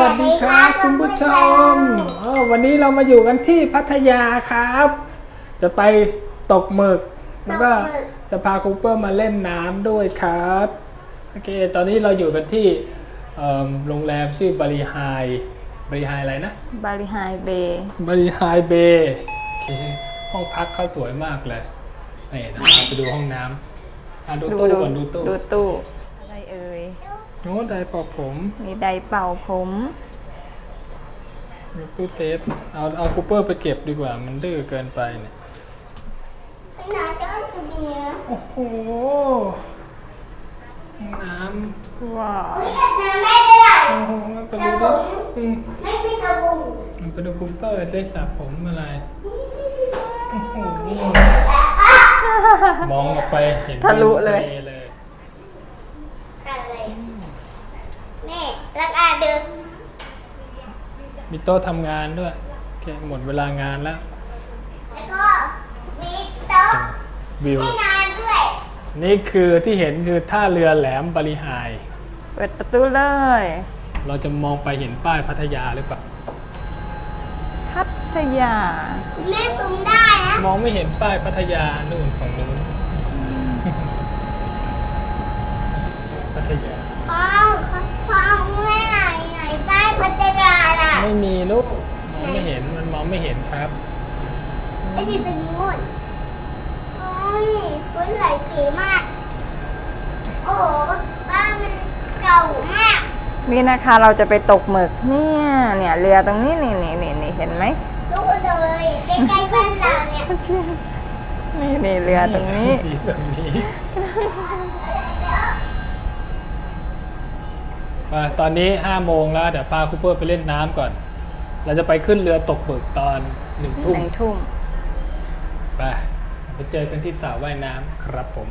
วัสดีครับ คุณผู้ชมเออวันนี้เรามาอยู่กันที่พัทยาครับ จะไปตกหมึก แล้วก็จะพาคูเปอร์มาเล่นน้ำด้วยครับโอเค ตอนนี้เราอยู่กันที่เอิ่มโรงแรมชื่อบริไฮบริไฮอะไรนะบาริไฮเบย์บริไฮเบย์โอเคห้องพักเขาสวยมากเลยนี่นะพาไปดูห้องน้ำอะดูตู้ก่อนดูตู้ดูตู้อะไรเอ่ย โน้ตไดร์เป่าผม มีไดร์เป่าผม มีตู้เซฟ เอาเอาคูเปอร์ไปเก็บดีกว่า มันดื้อเกินไปเนี่ยไปไหนจะเอาจะมีนะโอ้โหห้องน้ว้าวเฮ้ยน้ำได้ด้วยอะำ โอ้โหไปดูดิอืมไม่มีสบู่มันไปดูคูเปอร์ได้สระผมอะไร โอ้โห มองออกไปเห็นทะลุเลยเลยอะไรแม่รักอาเดิน มีโต๊ะทำงานด้วยโอเคหมดเวลางานแล้วแล้วก็มีโต๊ะวิวให้นานด้วยนี่คือที่เห็นคือท่าเรือแหลมบริหาย เปิดประตูเลย เราจะมองไปเห็นป้ายพัทยาหรือเปล่าพัทยา แม่ซูมได้นะมองไม่เห็นป้ายพัทยานู่นฝั่งนู้นพัทยา พ่อพ่อแม่ พัทยาล่ะไม่มีลูกมองไม่เห็นมันมองไม่เห็นครับ ไอ้ที่เป็นงูนโอ้ยพื้นไหลสีมาก โอ้โหบ้านมันเก่ามาก นี่นะคะเราจะไปตกหมึกเนี่ยเนี่ยเรือตรงนี้นี่นี่นี่นี่เห็นไหมลูกเดียวเลยใกล้ๆบ้านเราเนี่ย นี่นี่เรือตรงนี้สีแบบนี้ มาตอนนี้ห้าโมงแล้วเดี๋ยวพาคูเปอร์ไปเล่นน้ำก่อน เราจะไปขึ้นเรือตกเบิกตอนหนึ่งทุ่หมนึ่งทุ่ม ไปไปเจอกันที่สระว่ายน้ำครับผม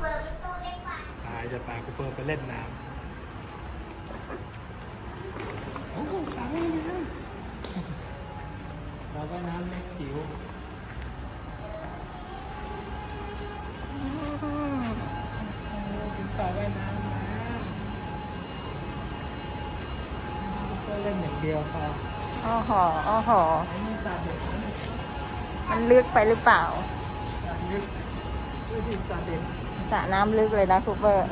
เปิดประตูได้ป่ะไปจะพาคูเปอร์ไปเล่นน้ำโอ้สระว่ายน้ำสระว่ายน้ำเล็กจิ๋วถึงสระว่ายน้ำ เปอร์เล่นอย่างเดียวพออ้อหออ้อหอ ไอ้นี่สระเด็กนะมันลึกไปหรือเปล่าสระลึกไม่ใช่สระเด็กสระน้ำลึกเลยนะคูเปอร์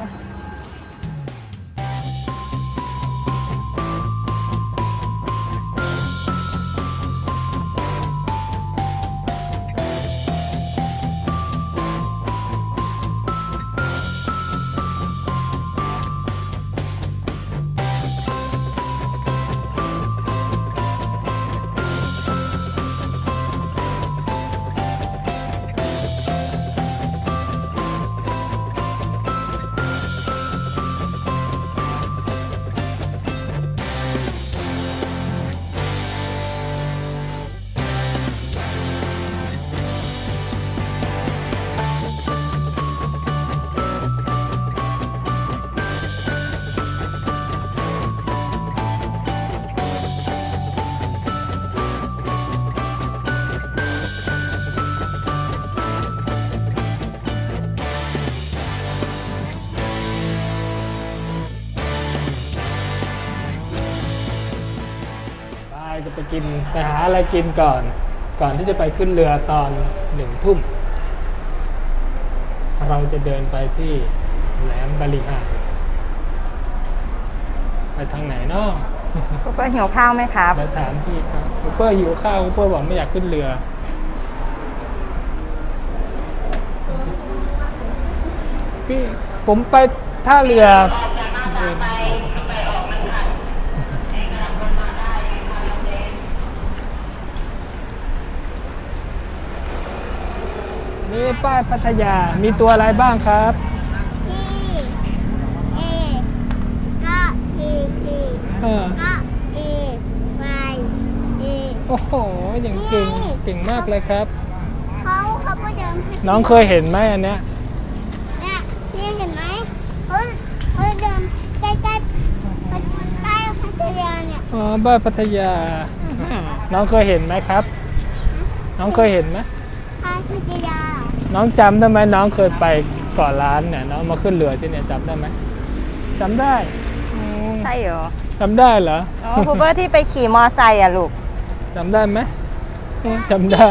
จะไปกินไปหาอะไรกินก่อน ก่อนที่จะไปขึ้นเรือตอนหนึ่งทุ่ม เราจะเดินไปที่แหลมบาลีหาดไปทางไหนเนาะคูเปอร์หิวข้าวไหมครับไปถามพี่ครับคูเปอร์หิวข้าวคูเปอร์บอกไม่อยากขึ้นเรือพี่ผมไปท่าเรือ นี่ป้ายพัทยา มีตัวอะไรบ้างครับ P A ก็ P P เออ ก็ A Y A โอ้โห อย่างเก่ง เก่งมากเลยครับ เขาเขาก็เดินให้น้องเคยเห็นไหมอันเนี้ย เนี่ยนี่เห็นไหมเขาเขาเดินใกล้ใกล้ๆใกล้พัทยาเนี่ยอ๋อ บ้านพัทยา น้องเคยเห็นไหมครับ น้องเคยเห็นไหม พัทยา น้องจำได้ไหมน้องเคยไปเกาะล้านเนี่ยน้องมาขึ้นเรือที่เนี่ยจำได้ไหมจำได้อืมใช่ช่เหรอจำได้เหรออ๋อคูเปอร์ที่ไปขี่มอไซค์อะลูกจำได้ไหมเอ๊ะจำได้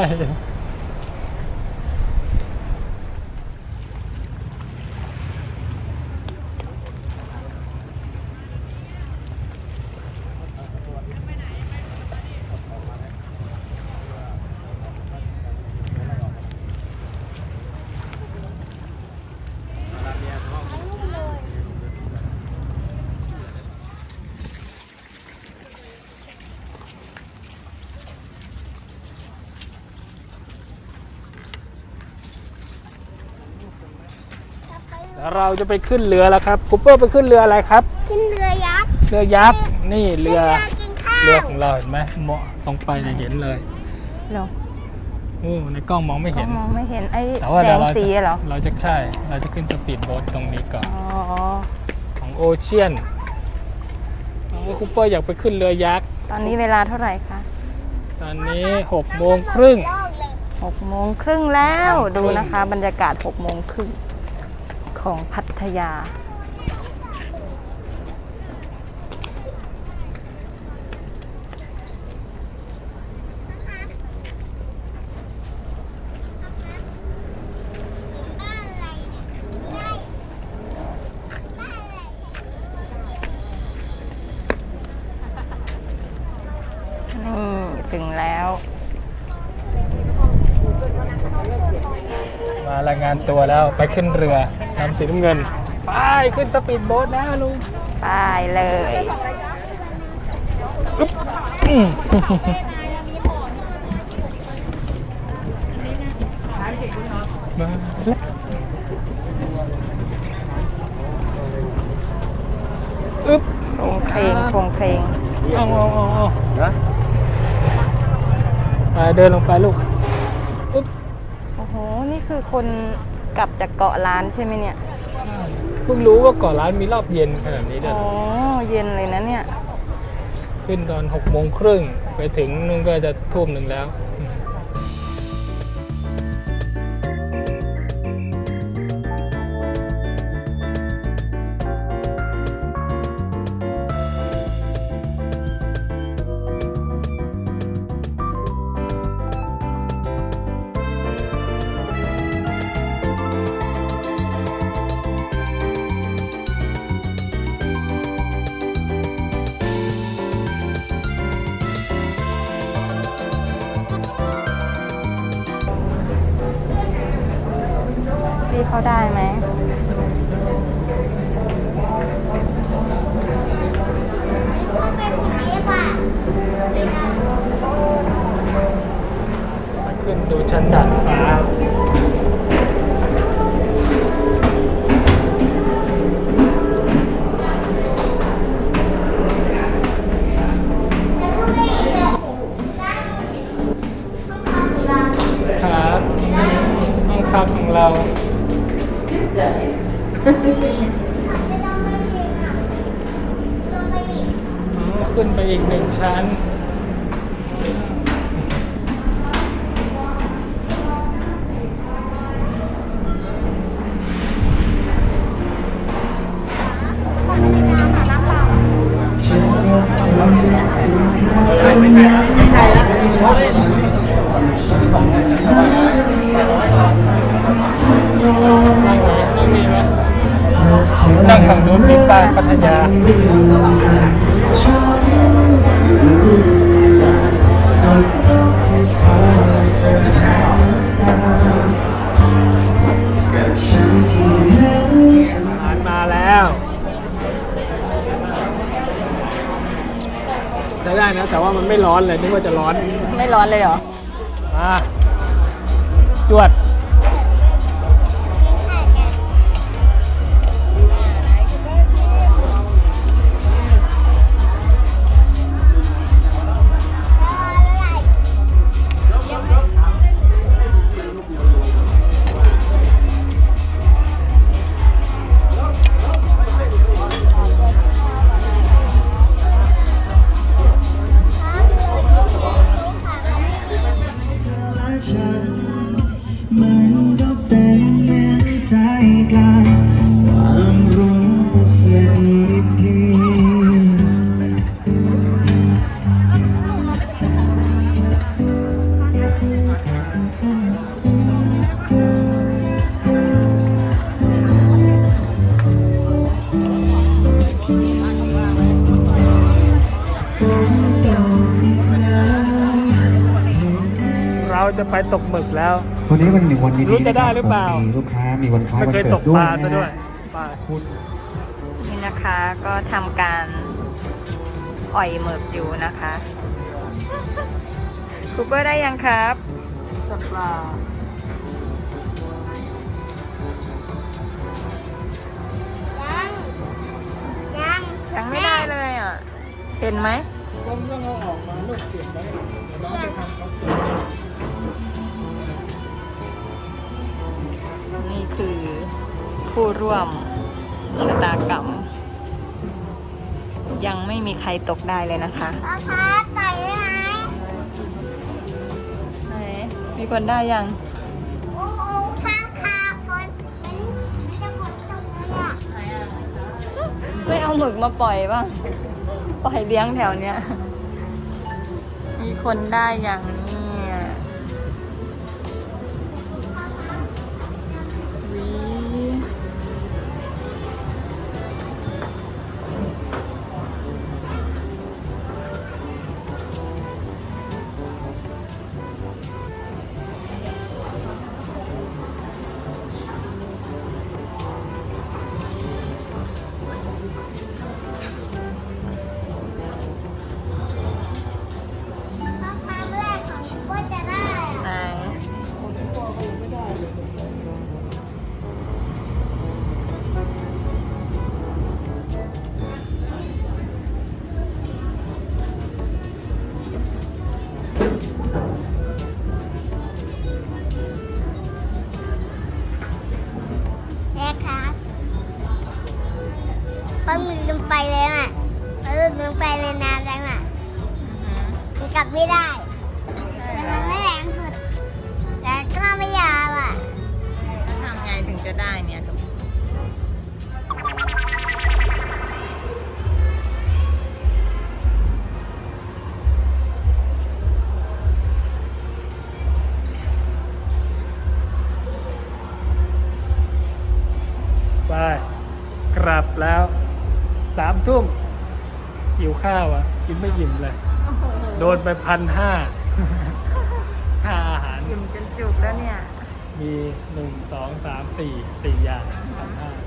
เราจะไปขึ้นเรือแล้วครับคูเปอร์ไปขึ้นเรืออะไรครับ ขึ้นเรือยักษ์เรือยักษ์นี่เรือกินข้าวเรือของเราเห็นไหมเหมาะตรงไปจะเห็นเลยเหรอโอ้ในกล้องมองไม่ก็เห็น มองไม่เห็นไอ้แต่ว่าแสเดี๋ยวงเราสีจะเหรอ เราจะใช่ เราจะขึ้นสปีดโบ๊ทตรงนี้ก่อน อ๋อ ของโอเชียนน้องคูเปอร์อยากไปขึ้นเรือยักษ์ ตอนนี้เวลาเท่าไหร่คะตอนนี้6โมงครึ่ง โลกเลย หกโมงครึ่งแล้วหกโมงครึ่งดูนะคะ บรรยากาศหกโมงครึ่ง ของพัทยา นี่ ถึงแล้ว มารายงานตัวแล้วไปขึ้นเรือ นำสีน้ำเงิน ไป ขึ้นสปีดโบ๊ทนะลุง ไปเลยอืมมาแล้วอึ๊บโครงเพลงโครงเพลงเอาเอาเอาเอาไปเดินลงไปลูก อึ๊บ โอ้โห นี่คือคน กลับจากเกาะล้านใช่ไหมเนี่ยเพิ่งรู้ว่าเก่อนร้านมีรอบเย็นขนาดนี้ด้วยโอ้เหรอเย็นเลยนะเนี่ย ขึ้นตอนหกโมงครึ่งไปถึงนู่นก็จะทุ่มหนึ่งแล้วาได้ไหมเขึ้นดูชั้นดาดฟ้า ขึ้นไปอีกหนึ่งชั้นนั่ นั่งฝั่งนู้นมีป้ายพัทยาอาหารมาแล้วได้ได้นะ แต่ว่ามันไม่ร้อนเลยนึกว่าจะร้อน ไม่ร้อนเลยเหรอ มา จวด ไปตกหมึกแล้ว วันนี้เป็นหนึ่งวันดีๆรู้จะได้คบหรือเปล่า มีลูกค้ามีวันคล้ายไม่วันเคยเกิตดกด้ปวยลานะซะด้วยฮะไปพูดนี่นะคะก็ทำการอ่อยหมึกอยู่นะคะคูเปอร์ได้ยังครับ ตกปลายังยังยังไม่ได้เลยอะ เห็นไหม ต้มต้องเอาออกมาลูกเสียบไว้เดี๋ยวน้องไปทำเขาเสียบ นี่คือผู้ร่วมชะตากรรม ยังไม่มีใครตกได้เลยนะคะพ่อคะต่อยได้ไหมไหนมีคนได้ยัง โอ้โหข้างคาฝนมันมันจะฝนตกเลยอะไม่เอาหมึกมาปล่อยบ้าง ปล่อยเลี้ยงแถวเนี้ย มีคนได้อย่าง ปลาหมึกลงไปเลยอะปลาหมึกลงไปในน้ำแล้วอะมันกลับไม่ได้แต่มันไม่แรงสุดแต่ก็ไม่ยาวอะทำไงถึงจะได้เนี่ยไปกลับแล้ว สามทุ่มหิวข้าวอะ กินไม่อิ่มเลยโดนไปพันห้าค่าอาหาร อิ่มจนจุกแล้วเนี่ย มีหนึ่งสองสามสี่สี่อย่างพันห้าปะปะ